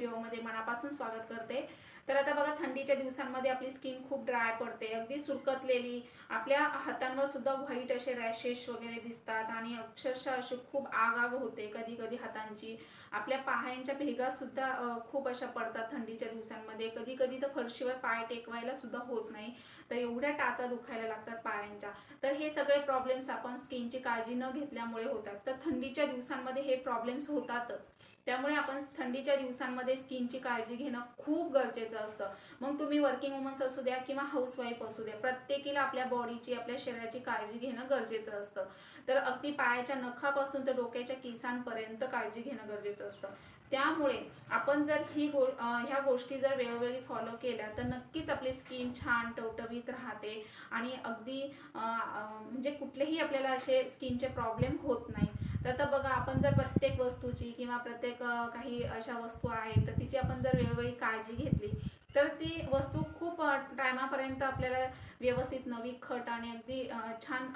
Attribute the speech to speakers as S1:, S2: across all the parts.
S1: व्हिडिओमध्ये मनापासून स्वागत करते. तर आता बघा थंडीच्या दिवसांमध्ये आपली स्किन खूप ड्राय पडते. अगदी सुरकतलेली आपल्या हातांवर सुद्धा व्हाईट असे रॅशेस वगैरे दिसतात आणि अक्षरशः अशी खूप आग आग होते कधी कधी हातांची. आपल्या पायांच्या भेगा सुद्धा खूप अशा पडतात थंडीच्या दिवसांमध्ये. कधी कधी तर फरशीवर पाय टेकवायला सुद्धा होत नाही. तर एवढ्या टाचा दुखायला लागतात पायांच्या. तर हे सगळे प्रॉब्लेम्स आपण स्किनची काळजी न घेतल्यामुळे होतात. तर थंडीच्या दिवसांमध्ये हे प्रॉब्लेम्स होतातच. त्यामुळे आपण थंडीच्या दिवसांमध्ये स्किनची काळजी घेणं खूप गरजेचं असतं. मग तुम्ही वर्किंग वुमन्स असू द्या किंवा हाऊसवाईफ असू द्या प्रत्येकीला आपल्या बॉडीची आपल्या शरीराची काळजी घेणं गरजेचं असतं. तर अगदी पायाच्या नखापासून तर डोक्याच्या केसांपर्यंत काळजी घेणं गरजेचं असतं. त्यामुळे आपण जर ही गो ह्या गोष्टी जर वेळोवेळी फॉलो केल्या तर नक्कीच आपली स्किन छान टवटवीत राहते आणि अगदी म्हणजे कुठलेही आपल्याला असे स्किनचे प्रॉब्लेम होत नाही. तर आता बघा आपण जर प्रत्येक वस्तूची किंवा प्रत्येक काही अशा वस्तू आहेत तर तिची आपण जर वेळोवेळी काळजी घेतली तर ती वस्तू खूप टायमापर्यंत आपल्याला व्यवस्थित नवी खट आणि अगदी छान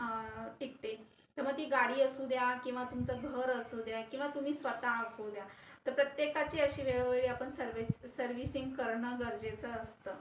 S1: टिकते. तर मग ती गाडी असू द्या किंवा तुमचं घर असू द्या किंवा तुम्ही स्वतः असू द्या तर प्रत्येकाची अशी वेळोवेळी आपण सर्विस सर्व्हिसिंग करणं गरजेचं असतं.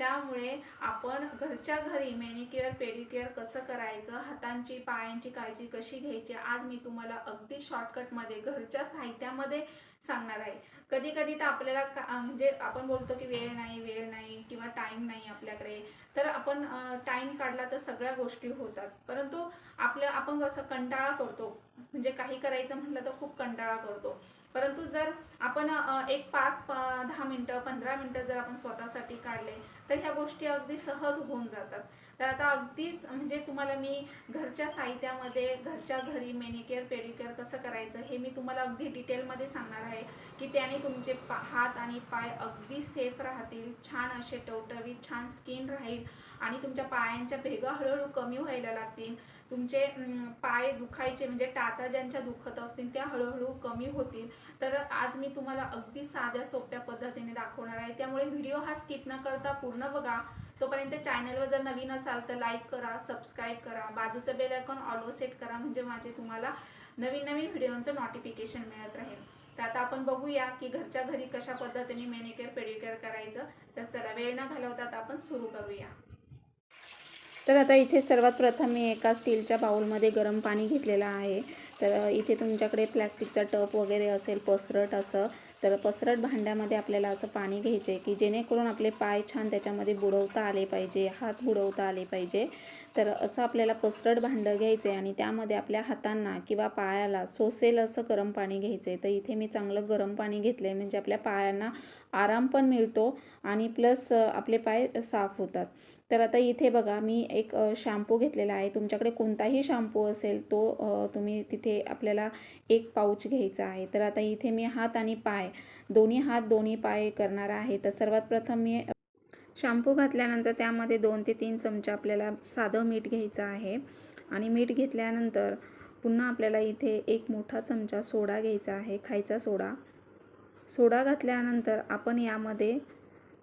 S1: त्यामुळे आपण घरच्या घरी मॅनिक्युअर पेडिक्युअर कसं करायचं हातांची पायांची काळजी कशी घ्यायची आज मी तुम्हाला अगदी शॉर्टकटमध्ये घरच्या साहित्यामध्ये सांगणार आहे. कधी कधी तर आपल्याला का म्हणजे आपण बोलतो की वेळ नाही वेळ नाही किंवा टाईम नाही आपल्याकडे तर आपण टाईम काढला तर सगळ्या गोष्टी होतात. परंतु आपलं आपण कसं कंटाळा करतो. म्हणजे काही करायचं म्हटलं तर खूप कंटाळा करतो. परंतु जर आपण एक पाच दहा मिनटं पंधरा मिनटं जर आपण स्वतःसाठी काढले तर ह्या गोष्टी अगदी सहज होऊन जातात. तर आता अगदीच म्हणजे तुम्हाला मी घरच्या साहित्यामध्ये घरच्या घरी मेनिकेअर पेडिकेअर कसं करायचं हे मी तुम्हाला अगदी डिटेलमध्ये सांगणार आहे की त्याने तुमचे पा हात आणि पाय अगदी सेफ राहतील छान असे टवटवीत छान स्किन राहील आणि तुमच्या पायांच्या भेगा हळूहळू कमी व्हायला लागतील. तुमचे पाय दुखायचे म्हणजे टाचा ज्यांच्या दुखत असतील त्या हळूहळू कमी होतील. तर आज मी तुम्हाला अगदी साध्या सोप्या पद्धतीने दाखवणार आहे. त्यामुळे व्हिडिओ हा स्किप न करता पूर्ण बघा. तोपर्यंत चॅनलवर जर नवीन असाल तर लाईक करा सबस्क्राईब करा. बाजूचं बेल आयकॉन ऑलवर सेट करा म्हणजे माझे तुम्हाला नवीन नवीन व्हिडिओचं नोटिफिकेशन मिळत राहील. तर आता आपण बघूया की घरच्या घरी कशा पद्धतीने मेनिकेअर पेडिकेअर करायचं. तर चला वेळ न घालवता आता आपण सुरू करूया. तर आता इथे सर्वात प्रथम मी एका स्टीलच्या बाउलमध्ये गरम पाणी घेतलेलं आहे. तर इथे तुमच्याकडे प्लॅस्टिकचा टप वगैरे असेल पसरट असं तर पसरट भांड्यामध्ये आपल्याला असं पाणी घ्यायचं आहे की जेणेकरून आपले पाय छान त्याच्यामध्ये बुडवता आले पाहिजे हात बुडवता आले पाहिजे. तर असं आपल्याला पसरट भांडं घ्यायचं आहे आणि त्यामध्ये आपल्या हातांना किंवा पायाला सोसेल असं गरम पाणी घ्यायचं आहे तर इथे मी चांगलं गरम पाणी घेतलं आहे म्हणजे आपल्या पायांना आराम पण मिळतो आणि प्लस आपले पाय साफ होतात. तर आता इथे बघा मी एक शॅम्पू घेतलेला आहे. तुमच्याकडे कोणताही शॅम्पू असेल तो तुम्ही तिथे आपल्याला एक पाऊच घ्यायचा आहे. तर आता इथे मी हात आणि पाय दोन्ही हात दोन्ही पाय करणार आहे. तर सर्वात प्रथम मी शॅम्पू घातल्यानंतर त्यामध्ये दोन ते तीन चमचा आपल्याला साधं मीठ घ्यायचं आहे. आणि मीठ घेतल्यानंतर पुन्हा आपल्याला इथे एक मोठा चमचा सोडा घ्यायचा आहे खायचा सोडा. सोडा घातल्यानंतर आपण यामध्ये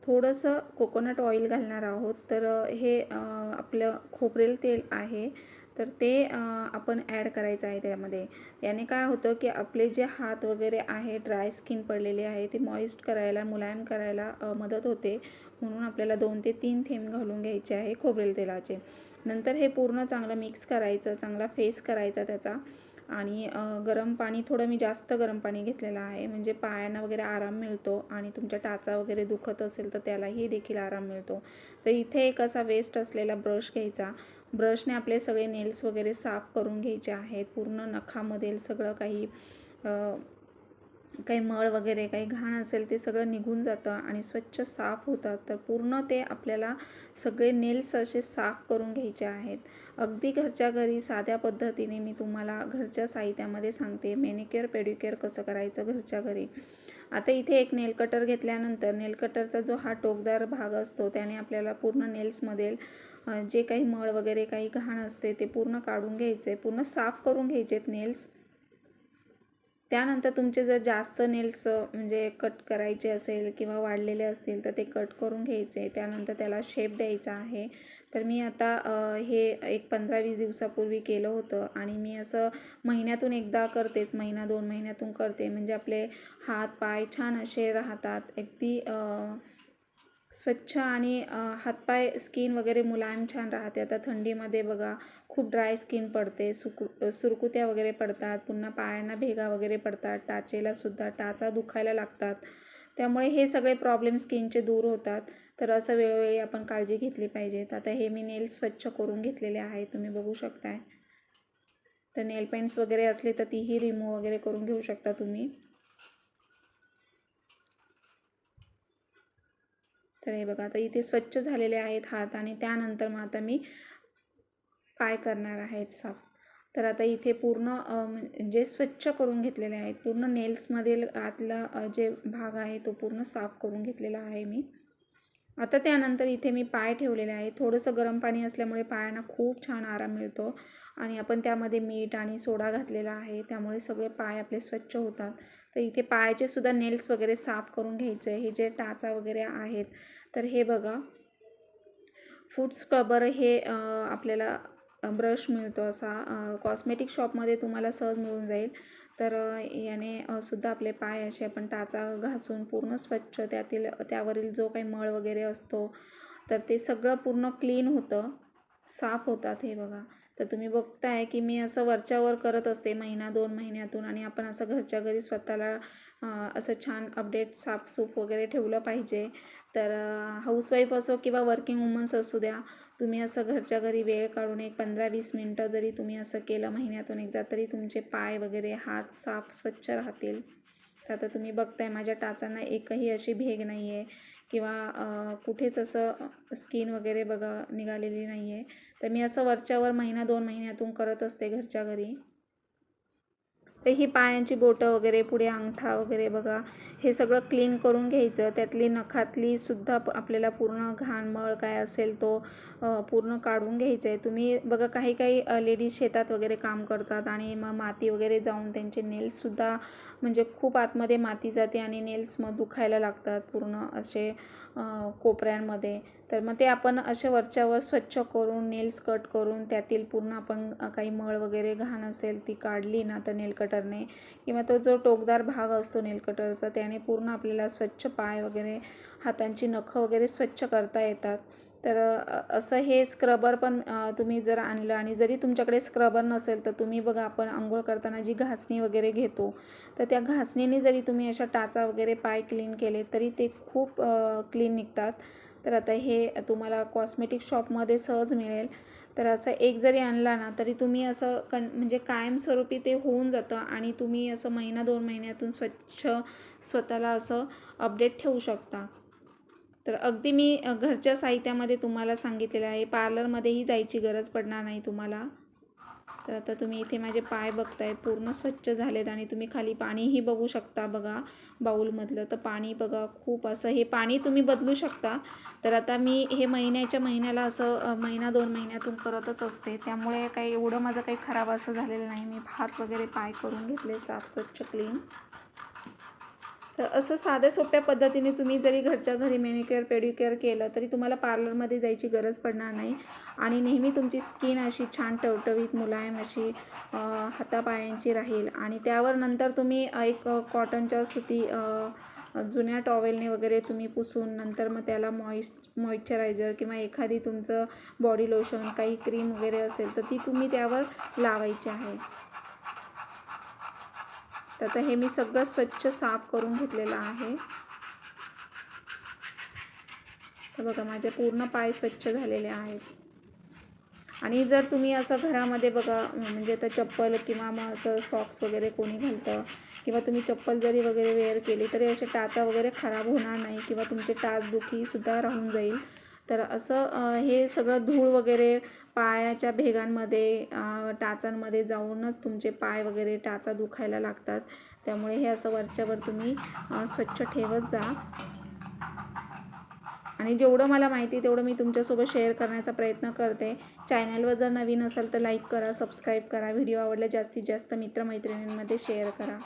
S1: थोडंसं कोकोनट ऑइल घालणार आहोत. तर हे आपलं खोबरेल तेल आहे. तर ते आपण ॲड करायचं आहे त्यामध्ये. याने काय होतं की आपले जे हात वगैरे आहे ड्राय स्किन पडलेले आहे ते मॉइस्ट करायला मुलायम करायला मदत होते. म्हणून आपल्याला दोन ते तीन थेंब घालून घ्यायचे आहे खोबरेल तेलाचे. नंतर हे पूर्ण चांगलं मिक्स करायचं चांगला फेस करायचा त्याचा. आणि गरम पाणी थोडं मी जास्त गरम पाणी घेतलेलं आहे. म्हणजे पायांना वगैरे आराम मिळतो आणि तुमच्या टाचा वगैरे दुखत असेल तर त्यालाही देखील आराम मिळतो. तर इथे एक असा वेस्ट असलेला ब्रश घ्यायचा. ब्रशने आपले सगळे नेल्स वगैरे साफ करून घ्यायचे आहेत. पूर्ण नखामधील सगळं काही काही मळ वगैरे काही घाण असेल ते सगळं निघून जातं आणि स्वच्छ साफ होतात. तर पूर्ण ते आपल्याला सगळे नेल्स असे साफ करून घ्यायचे आहेत. अगदी घरच्या घरी साध्या पद्धतीने मी तुम्हाला घरच्या साहित्यामध्ये सांगते मेनिक्युअर पेडिक्युअर कसं करायचं घरच्या घरी. आता इथे एक नेल कटर घेतल्यानंतर नेल कटरचा जो हा टोकदार भाग असतो त्याने आपल्याला पूर्ण नेल्समधील जे काही मळ वगैरे काही घाण असते ते पूर्ण काढून घ्यायचे पूर्ण साफ करून घ्यायचेत नेल्स त्यानंतर तुमचे जर जास्त नेल्स म्हणजे कट करायचे असेल किंवा वाढलेले असतील तर ते कट करून घ्यायचे. त्यानंतर त्याला शेप द्यायचा आहे. तर मी आता हे एक पंधरा वीस दिवसापूर्वी केलं होतं आणि मी असं महिन्यातून एकदा करतेच. महिना दोन महिन्यातून करते. म्हणजे आपले हात पाय छान असे राहतात. अगदी स्वच्छ आणि हातपाय स्किन वगैरे मुलायम छान राहते. आता थंडीमध्ये बघा खूप ड्राय स्किन पडते सुकु सुरकुत्या वगैरे पडतात पुन्हा पायांना भेगा वगैरे पडतात टाचेला सुद्धा टाचा दुखायला लागतात. त्यामुळे हे सगळे प्रॉब्लेम स्किनचे दूर होतात. तर असं वेळोवेळी आपण काळजी घेतली पाहिजे तर आता हे मी नेल स्वच्छ करून घेतलेले आहे तुम्ही बघू शकताय. तर नेल पेंट्स वगैरे असले तर तीही रिमूव्ह वगैरे करून घेऊ शकता तुम्ही. तर हे बघा आता इथे स्वच्छ झालेले आहेत हात आणि त्यानंतर मग आता मी पाय करणार आहेत साफ तर आता इथे पूर्ण जे म्हणजे स्वच्छ करून घेतलेले आहेत. पूर्ण नेल्समधील आतला जे भाग आहे तो पूर्ण साफ करून घेतलेला आहे मी. आता त्यानंतर इथे मी पाय ठेवलेले आहे थोडंसं गरम पाणी असल्यामुळे पायांना खूप छान आराम मिळतो आणि आपण त्यामध्ये मीठ आणि सोडा घातलेला आहे. त्यामुळे सगळे पाय आपले स्वच्छ होतात. तर इथे पायाचे सुद्धा नेल्स वगैरे साफ करून घ्यायचे हे जे टाचा वगैरे आहेत तर हे बघा. फूड स्क्रबर हे आपल्याला ब्रश मिळतो असा. कॉस्मेटिक शॉपमध्ये तुम्हाला सहज मिळून जाईल. तर याने सुद्धा आपले पाय असे आपण टाचा घासून पूर्ण स्वच्छ त्यातील त्यावरील जो काही मळ वगैरे असतो तर ते सगळं पूर्ण क्लीन होतं. साफ होतात हे बघा. तर तुम्ही बघताय की मी असं वरच्यावर करत असते महिना दोन महिन्यातून आणि आपण असं घरच्या घरी स्वतःला असं छान अपडेट साफसूफ वगैरे ठेवलं पाहिजे. तर हाऊसवाईफ असो किंवा वर्किंग वुमन्स असू द्या तुम्ही असं घरच्या घरी वेळ काढून एक पंधरा वीस मिनटं जरी तुम्ही असं केलं महिन्यातून एकदा तरी तुमचे पाय वगैरे हात साफ स्वच्छ राहतील. तर आता तुम्ही बघताय माझ्या टाचांना एकही अशी भेग नाही आहे किंवा कुठेच असं स्किन वगैरे बघा निघालेली नाही आहे तर मी असं वरच्यावर महिना दोन महिन्यातून करत असते घरच्या घरी. तर ही पायांची बोटं वगैरे पुढे अंगठा वगैरे बघा. हे सगळं क्लीन करून घ्यायचं. त्यातली नखातली सुद्धा आपल्याला पूर्ण घाण मळ काय असेल तो पूर्ण काढून घ्यायचं आहे तुम्ही बघा काही काही लेडीज शेतात वगैरे काम करतात आणि मग माती वगैरे जाऊन त्यांचे नेल्ससुद्धा म्हणजे खूप आतमध्ये माती जाते आणि नेल्स मग दुखायला लागतात पूर्ण असे कोपऱ्यांमध्ये. तर मग ते आपण असे वरच्यावर स्वच्छ करून नेल्स कट करून त्यातील पूर्ण आपण काही मळ वगैरे घाण असेल ती काढली ना तर नेल कटरने किंवा तो जो टोकदार भाग असतो नेल कटरचा त्याने पूर्ण आपल्याला स्वच्छ पाय वगैरे हातांची नखं वगैरे स्वच्छ करता येतात. तर असं हे स्क्रबर पण तुम्ही जर आणलं आणि जरी तुमच्याकडे स्क्रबर नसेल तर तुम्ही बघा आपण आंघोळ करताना जी घासणी वगैरे घेतो तर त्या घासणीने जरी तुम्ही अशा टाचा वगैरे पाय क्लीन केले तरी ते खूप क्लीन निघतात. तर आता हे तुम्हाला कॉस्मेटिक शॉपमध्ये सहज मिळेल. तर असं एक जरी आणला ना तरी तुम्ही असं कण म्हणजे कायमस्वरूपी ते होऊन जातं आणि तुम्ही असं महिना दोन महिन्यातून स्वच्छ स्वतःला असं अपडेट ठेवू शकता. तर अगदी मी घरच्या साहित्यामध्ये तुम्हाला सांगितलेलं आहे. पार्लरमध्येही जायची गरज पडणार नाही तुम्हाला. तर आता तुम्ही इथे माझे पाय बघताय पूर्ण स्वच्छ झालेत आणि तुम्ही खाली पाणीही बघू शकता बघा बाऊलमधलं. तर पाणी बघा खूप असं हे पाणी तुम्ही बदलू शकता. तर आता मी हे महिन्याच्या महिन्याला असं महिना दोन महिन्यातून करतच असते. त्यामुळे काही एवढं माझं काही खराब असं झालेलं नाही. मी भात वगैरे पाय करून घेतले साफ स्वच्छ क्लीन तर असं साध्या सोप्या पद्धतीने तुम्ही जरी घरच्या घरी मेनिक्युअर पेडिक्युअर केलं तरी तुम्हाला पार्लरमध्ये जायची गरज पडणार नाही. आणि नेहमी तुमची स्किन अशी छान टवटवीत मुलायम अशी हातापायांची राहील. आणि त्यावर नंतर तुम्ही एक कॉटनच्या सुती जुन्या टॉवेलने वगैरे तुम्ही पुसून नंतर मग त्याला मॉइस मॉइश्चरायझर किंवा एखादी तुमचं बॉडी लोशन काही क्रीम वगैरे असेल तर ती तुम्ही त्यावर लावायची आहे. तर आता हे मी सगळं स्वच्छ साफ करून घेतलेलं आहे. तर बघा माझे पूर्ण पाय स्वच्छ झालेले आहेत. आणि जर तुम्ही असं घरामध्ये बघा म्हणजे आता चप्पल किंवा मग असं सॉक्स वगैरे कोणी घालतं किंवा तुम्ही चप्पल जरी वगैरे वेअर केली तरी असे टाचा वगैरे खराब होणार नाही किंवा तुमचे टाचदुखीसुद्धा राहून जाईल. तर असं हे सगळं धूळ वगैरे पायाच्या भेगांमध्ये टाचांमध्ये जाऊनच तुमचे पाय वगैरे टाचा दुखायला लागतात. त्यामुळे हे असं वरच्यावर तुम्ही स्वच्छ ठेवत जा. आणि जेवढं मला माहिती तेवढं मी तुमच्यासोबत शेअर करण्याचा प्रयत्न करते. चॅनलवर जर नवीन असाल तर लाईक करा सबस्क्राईब करा. व्हिडिओ आवडला जास्तीत जास्त मित्रमैत्रिणींमध्ये शेअर करा.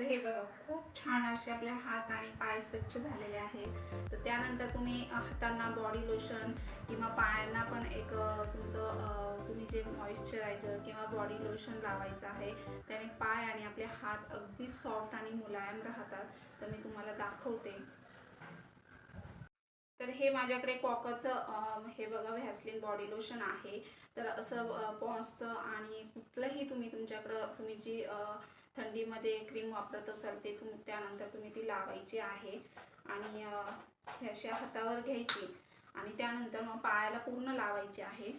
S1: हे बघा खूप छान असे आपले हात आणि पाय स्वच्छ झालेले आहेत. तर त्यानंतर तुम्ही हातांना बॉडी लोशन किंवा पायांना पण एक तुमचं तुम्ही जे मॉइश्चरायझर किंवा बॉडी लोशन लावायचं आहे त्याने पाय आणि आपले हात अगदी सॉफ्ट आणि मुलायम राहतात. तर मी तुम्हाला दाखवते. तर हे माझ्याकडे कॉकचं हे बघा व्हॅसलिन बॉडी लोशन आहे. तर असं पॉन्सचं आणि कुठलंही तुम्ही तुमच्याकडं तुम्ही जी थंडीमध्ये क्रीम वापरत असाल ते तुम त्यानंतर तुम्ही ती लावायची आहे. आणि हे अशा हातावर घ्यायची. आणि त्यानंतर मग पायाला पूर्ण लावायची आहे.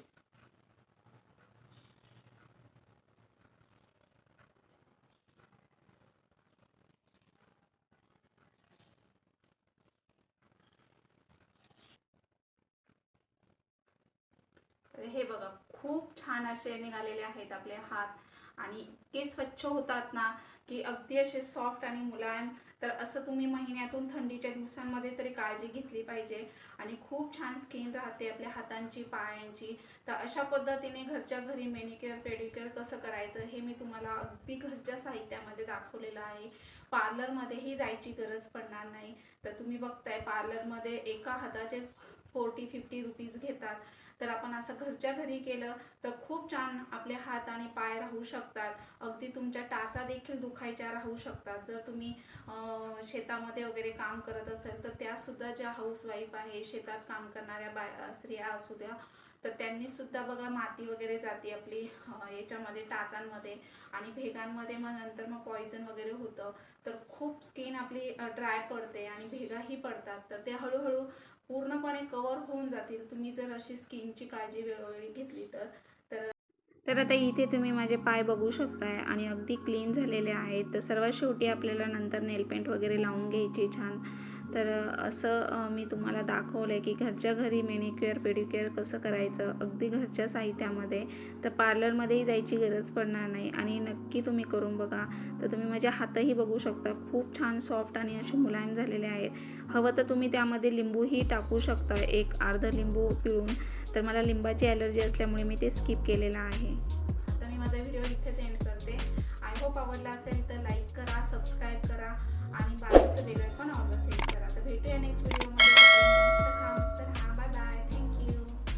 S1: हे बघा खूप छान असे निघालेले आहेत आपले हात. आणि इतके स्वच्छ होतात ना की अगदी असे सॉफ्ट आणि मुलायम. तर असं तुम्ही महिन्यातून थंडीच्या दिवसांमध्ये तरी काळजी घेतली पाहिजे. आणि खूप छान स्किन राहते आपल्या हातांची पायांची. तर अशा पद्धतीने घरच्या घरी मेनिक्युअर पेडिक्युअर कसं करायचं हे मी तुम्हाला अगदी घरच्या साहित्यामध्ये दाखवलेलं आहे. पार्लरमध्येही जायची गरज पडणार नाही. तर तुम्ही बघताय पार्लरमध्ये एका हाताचे फोर्टी फिफ्टी रुपीज घेतात. तर आपण असं घरच्या घरी केलं तर खूप छान आपले हात आणि पाय राहू शकतात. अगदी तुमच्या टाचा देखील दुखायच्या राहू शकतात. जर तुम्ही शेतामध्ये वगैरे काम करत असेल तर त्यासुद्धा ज्या हाऊसवाईफ आहे शेतात काम करणाऱ्या बाय स्त्रिया असू द्या तर त्यांनी सुद्धा बघा माती वगैरे जाते आपली याच्यामध्ये टाचांमध्ये आणि भेगांमध्ये मग नंतर मग पॉइझन वगैरे होतं. तर खूप स्किन आपली ड्राय पडते आणि भेगाही पडतात. तर ते हळूहळू पूर्णपणे कवर होऊन जातील. तुम्ही जर अशी स्किनची काळजी वेळोवेळी घेतली तर तर तर आता इथे तुम्ही माझे पाय बघू शकताय आणि अगदी क्लीन झालेले आहेत. तर सर्वात शेवटी आपल्याला नंतर नेलपेंट वगैरे लावून घ्यायची छान. तर असं मी तुम्हाला दाखवलं आहे की घरच्या घरी मेनिक्युअर पेडिक्युअर कसं करायचं? अगदी घरच्या साहित्यामध्ये. तर पार्लरमध्येही जायची गरज पडणार नाही आणि नक्की तुम्ही करून बघा. तर तुम्ही माझे हातही बघू शकता. खूप छान सॉफ्ट आणि असे मुलायम झालेले आहेत. हवं तर तुम्ही त्यामध्ये लिंबूही टाकू शकता. एक अर्ध लिंबू पिळून. तर मला लिंबाची ॲलर्जी असल्यामुळे मी ते स्किप केलेलं आहे. तर मी माझा व्हिडिओ इथेच एंड करते. आय होप आवडला असेल तर लाईक करा सबस्क्राईब करा. आणि बाकीचं वेगळं पण ऑर्डर सेंड करा. तर भेटूया नेक्स्ट व्हिडिओमध्ये खा मस्त खा बाय बाय